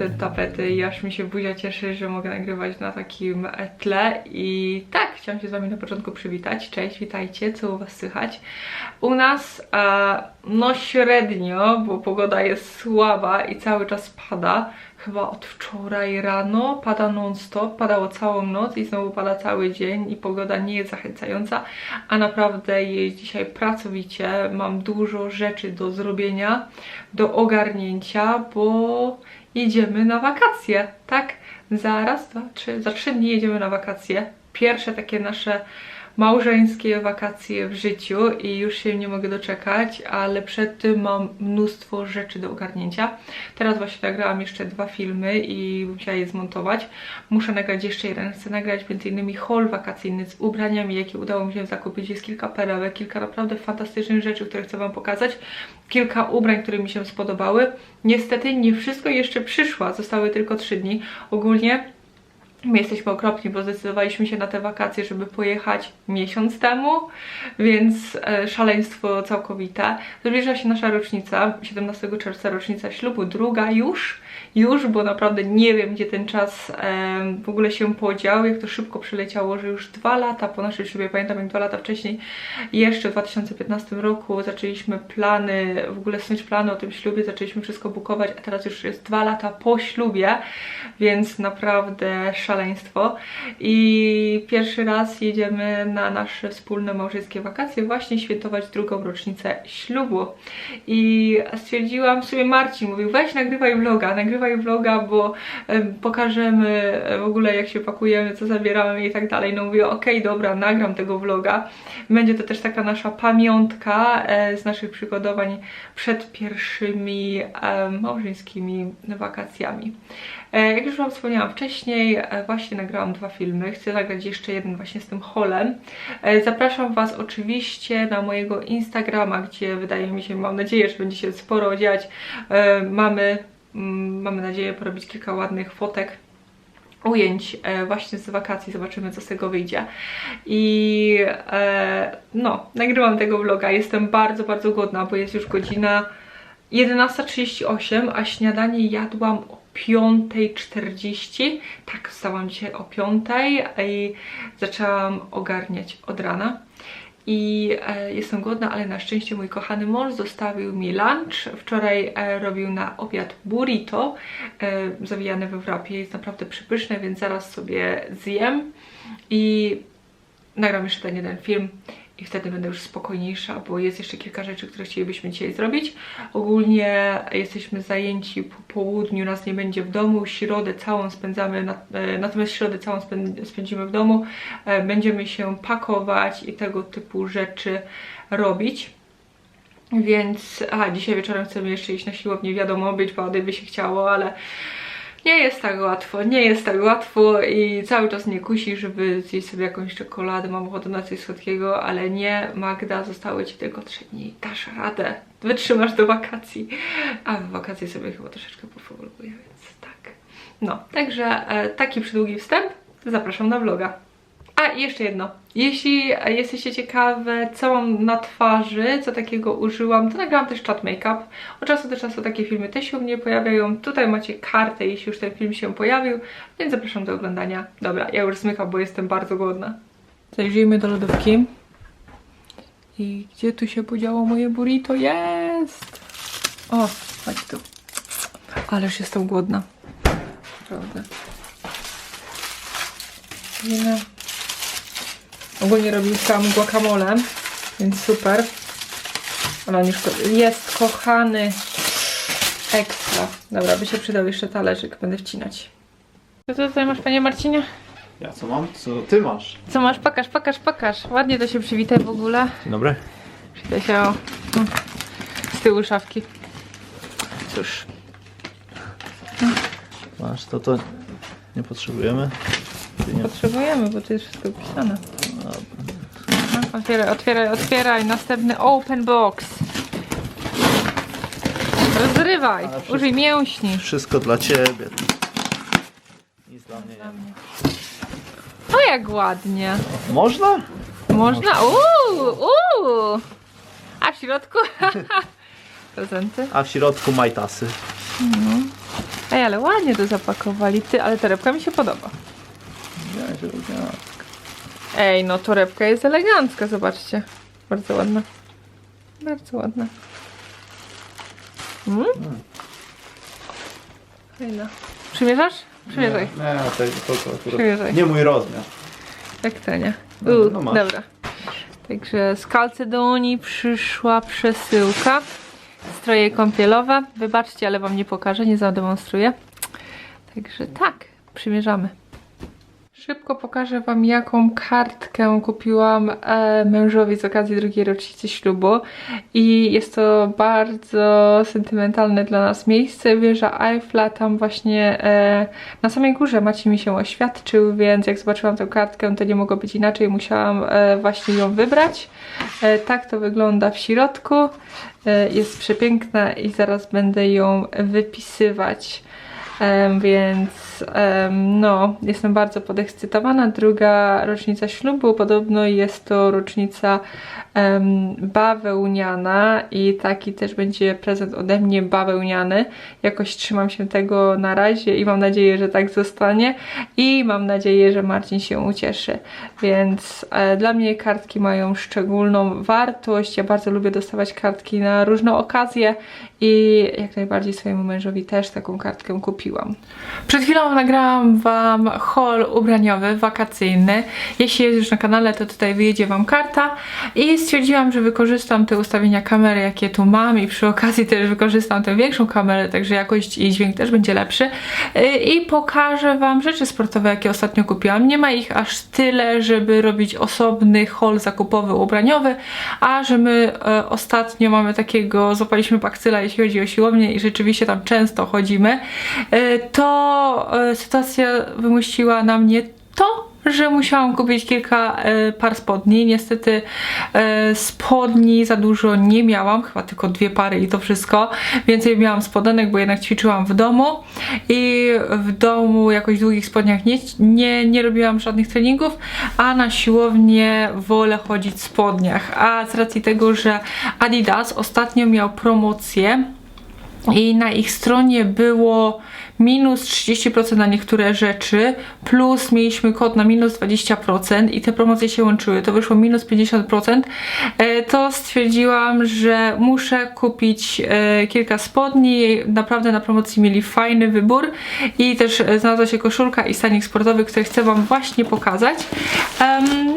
Te tapety i aż mi się buzia cieszy, że mogę nagrywać na takim e, tle i tak, chciałam się z Wami na początku przywitać. Cześć, witajcie, co u Was słychać? U nas e, no średnio, bo pogoda jest słaba i cały czas pada. Chyba od wczoraj rano pada non-stop, padało całą noc i znowu pada cały dzień i pogoda nie jest zachęcająca, a naprawdę jest dzisiaj pracowicie. Mam dużo rzeczy do zrobienia, do ogarnięcia, bo jedziemy na wakacje, tak? Za raz, dwa, trzy, za trzy dni jedziemy na wakacje. Pierwsze takie nasze małżeńskie wakacje w życiu i już się nie mogę doczekać, ale przed tym mam mnóstwo rzeczy do ogarnięcia. Teraz właśnie nagrałam jeszcze dwa filmy i musiała je zmontować. Muszę nagrać jeszcze jeden. Chcę nagrać innymi haul wakacyjny z ubraniami, jakie udało mi się zakupić. Jest kilka perełek, kilka naprawdę fantastycznych rzeczy, które chcę Wam pokazać. Kilka ubrań, które mi się spodobały. Niestety nie wszystko jeszcze przyszło, zostały tylko trzy dni. Ogólnie My jesteśmy okropni, bo zdecydowaliśmy się na te wakacje, żeby pojechać miesiąc temu, więc e, szaleństwo całkowite. Zbliża się nasza rocznica, 17 czerwca rocznica ślubu, druga już, już, bo naprawdę nie wiem, gdzie ten czas w ogóle się podział, jak to szybko przeleciało, że już dwa lata po naszym ślubie, pamiętam jak dwa lata wcześniej, jeszcze w 2015 roku zaczęliśmy plany, w ogóle snuć plany o tym ślubie, zaczęliśmy wszystko bukować, a teraz już jest dwa lata po ślubie, więc naprawdę szaleństwo. I pierwszy raz jedziemy na nasze wspólne małżeńskie wakacje, właśnie świętować drugą rocznicę ślubu. I stwierdziłam, w sumie Marcin mówił, weź nagrywaj vloga, nagrywaj vloga, bo em, pokażemy e, w ogóle jak się pakujemy, co zabieramy i tak dalej. No mówię, okej, dobra, nagram tego vloga. Będzie to też taka nasza pamiątka e, z naszych przygotowań przed pierwszymi małżeńskimi wakacjami. E, Jak już Wam wspomniałam wcześniej, właśnie nagrałam dwa filmy. Chcę nagrać jeszcze jeden właśnie z tym holem. Zapraszam Was oczywiście na mojego Instagrama, gdzie wydaje mi się, mam nadzieję, że będzie się sporo dziać. Mamy, mamy nadzieję porobić kilka ładnych fotek ujęć e, właśnie z wakacji, zobaczymy co z tego wyjdzie. I e, no, nagrywam tego vloga, jestem bardzo, bardzo głodna, bo jest już godzina 11.38, a śniadanie jadłam o 5.40. Tak, wstałam dzisiaj o 5.00 i zaczęłam ogarniać od rana. I e, jestem głodna, ale na szczęście mój kochany mąż zostawił mi lunch. Wczoraj e, robił na obiad burrito e, zawijane we wrapie. Jest naprawdę przypyszne, więc zaraz sobie zjem i nagram jeszcze ten jeden film i wtedy będę już spokojniejsza, bo jest jeszcze kilka rzeczy, które chcielibyśmy dzisiaj zrobić. Ogólnie jesteśmy zajęci po południu, nas nie będzie w domu, środę całą spędzamy, e, natomiast środę całą spę- spędzimy w domu. E, Będziemy się pakować i tego typu rzeczy robić. Więc, a dzisiaj wieczorem chcemy jeszcze iść na siłownię, wiadomo, być wody by się chciało, ale nie jest tak łatwo, nie jest tak łatwo i cały czas mnie kusi, żeby zjeść sobie jakąś czekoladę, mam ochotę na coś słodkiego, ale nie, Magda, zostały Ci tylko trzy dni, dasz radę, wytrzymasz do wakacji, a w wakacje sobie chyba troszeczkę pofoluję, więc tak. No, także e, taki przydługi wstęp, zapraszam na vloga. A jeszcze jedno. Jeśli jesteście ciekawe, co mam na twarzy, co takiego użyłam, to nagrałam też chat make-up. Od czasu do czasu takie filmy też się u mnie pojawiają. Tutaj macie kartę, jeśli już ten film się pojawił, więc zapraszam do oglądania. Dobra, ja już zmykam, bo jestem bardzo głodna. Zajrzyjmy do lodówki. I gdzie tu się podziało moje burrito? Jest! O, chodź tu. Ależ jestem głodna. Naprawdę. Wiemy. Ogólnie robiłam guacamole, więc super. Ale on już jest kochany. Ekstra. Dobra, by się przydał jeszcze talerzyk, będę wcinać. Co ty tutaj masz, panie Marcinie? Ja co mam? Co ty masz? Co masz? Pokaż, pokaż, pokaż. Ładnie to się przywitaj w ogóle. Dzień dobry. Przywitaj się o, mm, z tyłu szafki. Cóż, Masz to, to nie potrzebujemy. Ty nie... potrzebujemy, bo to jest wszystko pisane. Otwieraj, otwieraj, otwieraj. Następny open box. Rozrywaj. Ale wszystko- Użyj mięśni. Wszystko dla ciebie. Nic dla mnie nie O, jak ładnie. Można? Można? Uuu, uuu. A w środku? Prezenty. A w środku majtasy. Ej, ale ładnie to zapakowali. Ty, ale torebka mi się podoba. Ja się lubię. Ej, no torebka jest elegancka, zobaczcie. Bardzo ładna. Bardzo ładna. Mm? Fajna. Przymierzasz? Przymierzaj. Nie, nie to, to, to akurat Przymierzaj. nie mój rozmiar. Jak to nie? No, U, no masz. dobra. Także z Kalcedonii przyszła przesyłka. Stroje kąpielowe. Wybaczcie, ale wam nie pokażę, nie zademonstruję. Także tak, przymierzamy. Szybko pokażę wam, jaką kartkę kupiłam e, mężowi z okazji drugiej rocznicy ślubu. I jest to bardzo sentymentalne dla nas miejsce. Wieża Eiffla, tam właśnie e, na samej górze Maciej mi się oświadczył, więc jak zobaczyłam tę kartkę, to nie mogło być inaczej. Musiałam e, właśnie ją wybrać. Tak to wygląda w środku. Jest przepiękna i zaraz będę ją wypisywać. Więc no, jestem bardzo podekscytowana. Druga rocznica ślubu, podobno jest to rocznica bawełniana i taki też będzie prezent ode mnie bawełniany. Jakoś trzymam się tego na razie i mam nadzieję, że tak zostanie i mam nadzieję, że Marcin się ucieszy. Więc e, dla mnie kartki mają szczególną wartość. Ja bardzo lubię dostawać kartki na różne okazje i jak najbardziej swojemu mężowi też taką kartkę kupiłam. Przed chwilą nagrałam Wam haul ubraniowy, wakacyjny. Jeśli jest już na kanale, to tutaj wyjedzie Wam karta i stwierdziłam, że wykorzystam te ustawienia kamery, jakie tu mam i przy okazji też wykorzystam tę większą kamerę, także jakość i dźwięk też będzie lepszy Yy, i pokażę Wam rzeczy sportowe, jakie ostatnio kupiłam. Nie ma ich aż tyle, żeby robić osobny haul zakupowy ubraniowy, a że my e, ostatnio mamy takiego, złapaliśmy bakcyla, jeśli chodzi o siłownię i rzeczywiście tam często chodzimy, e, to e, sytuacja wymusiła na mnie to, że musiałam kupić kilka e, par spodni. Niestety spodni za dużo nie miałam, chyba tylko dwie pary i to wszystko. Więcej miałam spodenek, bo jednak ćwiczyłam w domu i w domu jakoś w długich spodniach nie, nie, nie robiłam żadnych treningów, a na siłownię wolę chodzić w spodniach. A z racji tego, że Adidas ostatnio miał promocję i na ich stronie było minus 30% na niektóre rzeczy, plus mieliśmy kod na minus 20% i te promocje się łączyły, to wyszło minus 50%, e, to stwierdziłam, że muszę kupić e, kilka spodni, naprawdę na promocji mieli fajny wybór i też e, znalazła się koszulka i stanik sportowy, który chcę Wam właśnie pokazać.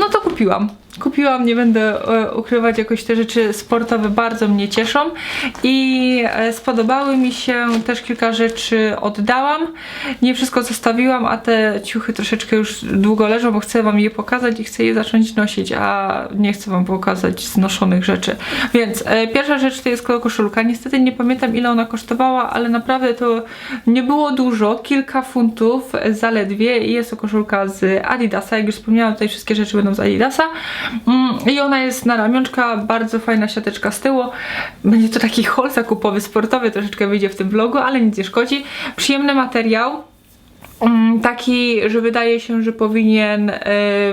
No to kupiłam. Kupiłam, nie będę ukrywać, jakoś te rzeczy sportowe bardzo mnie cieszą i spodobały mi się, też kilka rzeczy oddałam. Nie wszystko zostawiłam, a te ciuchy troszeczkę już długo leżą, bo chcę Wam je pokazać i chcę je zacząć nosić, a nie chcę Wam pokazać znoszonych rzeczy. Więc e, pierwsza rzecz to jest koszulka. Niestety nie pamiętam ile ona kosztowała, ale naprawdę to nie było dużo, kilka funtów zaledwie i jest to koszulka z Adidasa. Jak już wspomniałam, tutaj wszystkie rzeczy będą z Adidasa. Mm, I ona jest na ramionczka, bardzo fajna siateczka z tyłu. Będzie to taki haul zakupowy, sportowy, troszeczkę wyjdzie w tym vlogu, ale nic nie szkodzi. Przyjemny materiał. Mm, Taki, że wydaje się, że powinien e,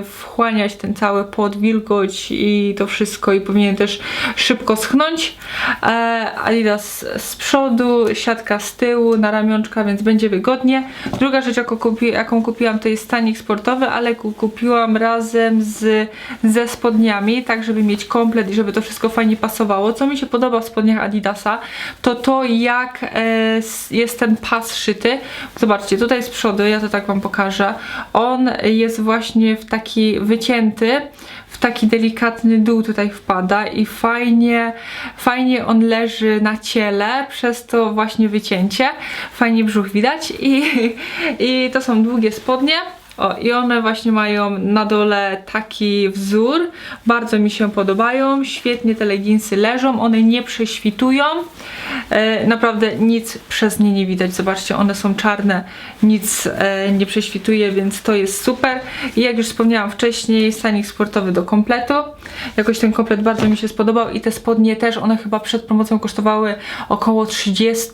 wchłaniać ten cały pot, wilgoć i to wszystko i powinien też szybko schną,ć E, Adidas z przodu, siatka z tyłu, na ramionczka, więc będzie wygodnie. Druga rzecz, jaką, jaką kupiłam, to jest stanik sportowy, ale ku- kupiłam razem z, ze spodniami, tak żeby mieć komplet i żeby to wszystko fajnie pasowało. Co mi się podoba w spodniach Adidasa, to to jak e, jest ten pas szyty. Zobaczcie, tutaj z przodu, ja to tak Wam pokażę, on jest właśnie w taki wycięty, w taki delikatny dół tutaj wpada i fajnie, fajnie on leży na ciele, przez to właśnie wycięcie. Fajnie brzuch widać i, i to są długie spodnie. O, i one właśnie mają na dole taki wzór. Bardzo mi się podobają. Świetnie te leginsy leżą. One nie prześwitują. E, naprawdę nic przez nie nie widać. Zobaczcie, one są czarne. Nic e, nie prześwituje, więc to jest super. I jak już wspomniałam wcześniej, stanik sportowy do kompletu. Jakoś ten komplet bardzo mi się spodobał i te spodnie też, one chyba przed promocją kosztowały około 30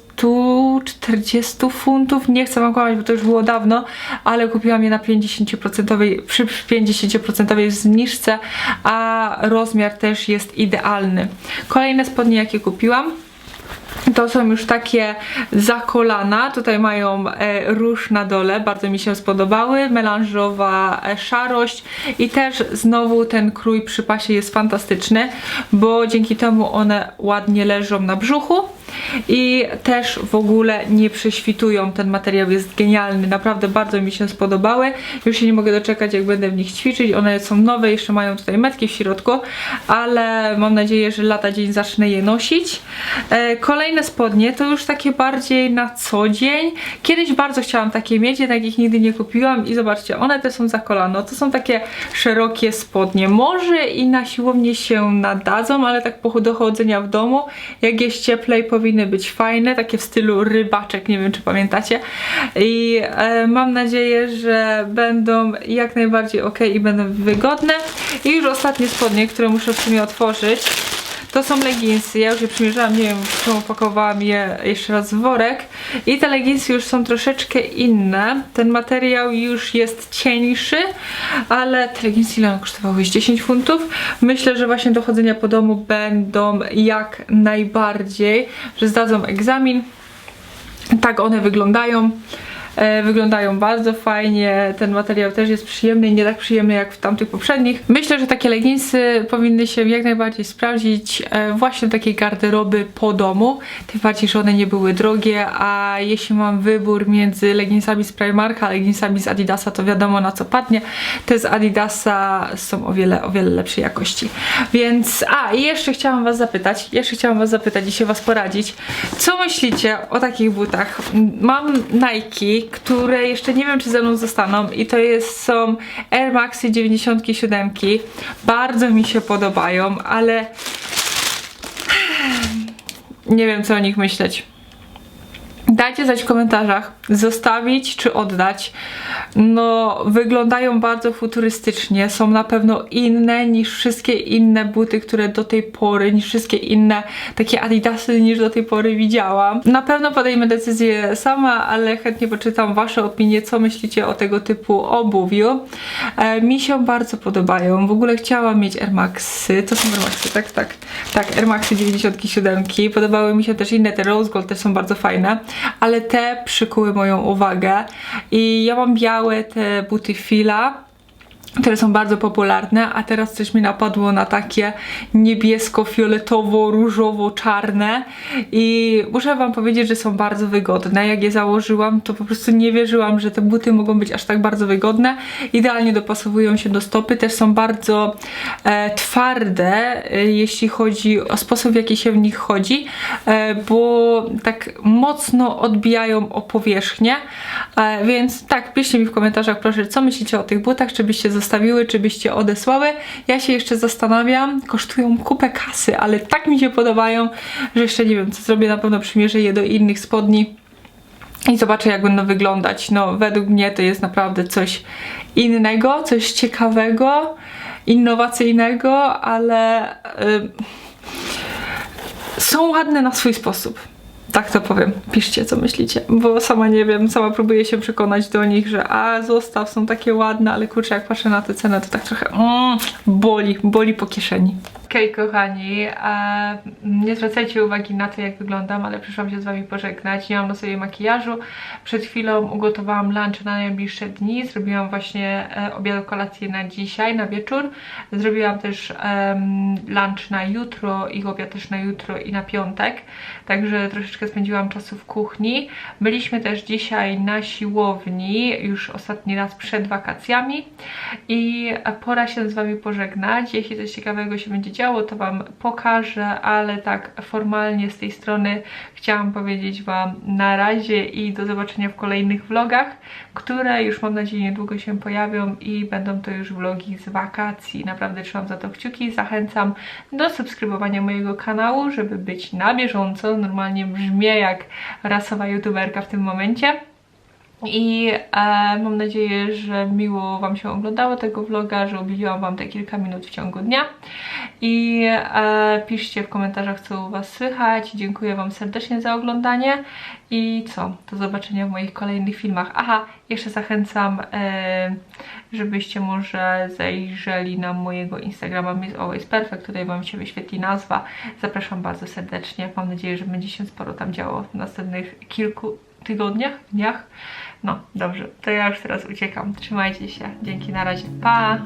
40 funtów, nie chcę wam kłamać, bo to już było dawno, ale kupiłam je na 50% przy 50% zniżce, a rozmiar też jest idealny. Kolejne spodnie jakie kupiłam To są już takie za kolana. Tutaj mają e, róż na dole, bardzo mi się spodobały. Melanżowa e, szarość i też znowu ten krój przy pasie jest fantastyczny, bo dzięki temu one ładnie leżą na brzuchu i też w ogóle nie prześwitują. Ten materiał jest genialny, naprawdę bardzo mi się spodobały. Już się nie mogę doczekać, jak będę w nich ćwiczyć. One są nowe, jeszcze mają tutaj metki w środku, ale mam nadzieję, że lata dzień zacznę je nosić. E, kolejne spodnie to już takie bardziej na co dzień. Kiedyś bardzo chciałam takie mieć, jednak ich nigdy nie kupiłam i zobaczcie, one te są za kolano. To są takie szerokie spodnie. Może i na siłowni się nadadzą, ale tak po dochodzenia w domu, jak jest cieplej, powinny być fajne, takie w stylu rybaczek, nie wiem czy pamiętacie. I e, mam nadzieję, że będą jak najbardziej ok i będą wygodne. I już ostatnie spodnie, które muszę w sumie otworzyć. To są leginsy, ja już je przymierzałam, nie wiem, czemu opakowałam je jeszcze raz w worek. I te leginsy już są troszeczkę inne. Ten materiał już jest cieńszy, ale te leginsy ile kosztowały? 10 funtów. Myślę, że właśnie do chodzenia po domu będą jak najbardziej, że zdadzą egzamin. Tak one wyglądają. E, wyglądają bardzo fajnie, ten materiał też jest przyjemny, nie tak przyjemny jak w tamtych poprzednich. Myślę, że takie leginsy powinny się jak najbardziej sprawdzić e, właśnie do takiej garderoby po domu, tym bardziej, że one nie były drogie, a jeśli mam wybór między leginsami z Primarka, a leginsami z Adidasa, to wiadomo na co padnie. Te z Adidasa są o wiele, o wiele lepszej jakości. Więc, a i jeszcze chciałam was zapytać, jeszcze chciałam was zapytać i się was poradzić, co myślicie o takich butach? Mam Nike, które jeszcze nie wiem, czy ze mną zostaną i to jest, są Air Maxy 97. Bardzo mi się podobają, ale nie wiem, co o nich myśleć. Dajcie znać w komentarzach, zostawić czy oddać. No, wyglądają bardzo futurystycznie, są na pewno inne niż wszystkie inne buty, które do tej pory, niż wszystkie inne takie adidasy, niż do tej pory widziałam. Na pewno podejmę decyzję sama, ale chętnie poczytam wasze opinie, co myślicie o tego typu obuwiu. E, mi się bardzo podobają, w ogóle chciałam mieć Air Maxy, to są Air Maxy, tak, tak, tak, Air Maxy 97, podobały mi się też inne, te Rose Gold też są bardzo fajne, ale te przykuły moją uwagę. I ja mam białe te buty Fila które są bardzo popularne, a teraz coś mi napadło na takie niebiesko-fioletowo-różowo-czarne i muszę wam powiedzieć, że są bardzo wygodne. Jak je założyłam, to po prostu nie wierzyłam, że te buty mogą być aż tak bardzo wygodne. Idealnie dopasowują się do stopy, też są bardzo e, twarde, e, jeśli chodzi o sposób, w jaki się w nich chodzi, e, bo tak mocno odbijają o powierzchnię, e, więc tak, piszcie mi w komentarzach proszę, co myślicie o tych butach, czy byście zostawiły, czy byście odesłały. Ja się jeszcze zastanawiam, kosztują kupę kasy, ale tak mi się podobają, że jeszcze nie wiem, co zrobię, na pewno przymierzę je do innych spodni i zobaczę jak będą wyglądać. No według mnie to jest naprawdę coś innego, coś ciekawego, innowacyjnego, ale yy, są ładne na swój sposób. Tak to powiem. Piszcie, co myślicie, bo sama nie wiem, sama próbuję się przekonać do nich, że a zostaw, są takie ładne, ale kurczę, jak patrzę na te ceny, to tak trochę mm, boli, boli po kieszeni. Okej, okay, kochani, e, nie zwracajcie uwagi na to, jak wyglądam, ale przyszłam się z wami pożegnać. Nie mam na sobie makijażu. Przed chwilą ugotowałam lunch na najbliższe dni. Zrobiłam właśnie e, obiad, kolację na dzisiaj, na wieczór. Zrobiłam też lunch na jutro i obiad też na jutro i na piątek. Także troszeczkę spędziłam czasu w kuchni. Byliśmy też dzisiaj na siłowni, już ostatni raz przed wakacjami. I pora się z wami pożegnać. Jeśli coś ciekawego się będzie działo, to Wam pokażę, ale tak formalnie z tej strony chciałam powiedzieć Wam na razie i do zobaczenia w kolejnych vlogach, które już mam nadzieję niedługo się pojawią i będą to już vlogi z wakacji. Naprawdę trzymam za to kciuki, zachęcam do subskrybowania mojego kanału, żeby być na bieżąco. Normalnie brzmię jak rasowa youtuberka w tym momencie. I e, mam nadzieję, że miło Wam się oglądało tego vloga, że ubiliłam Wam te kilka minut w ciągu dnia. I e, piszcie w komentarzach, co u Was słychać. Dziękuję Wam serdecznie za oglądanie. I co? Do zobaczenia w moich kolejnych filmach. Aha, jeszcze zachęcam, e, żebyście może zajrzeli na mojego Instagrama Miss Always Perfect. Tutaj Wam się wyświetli nazwa. Zapraszam bardzo serdecznie. Mam nadzieję, że będzie się sporo tam działo w następnych kilku tygodniach, dniach. No, dobrze, to ja już teraz uciekam. Trzymajcie się. Dzięki, na razie. Pa!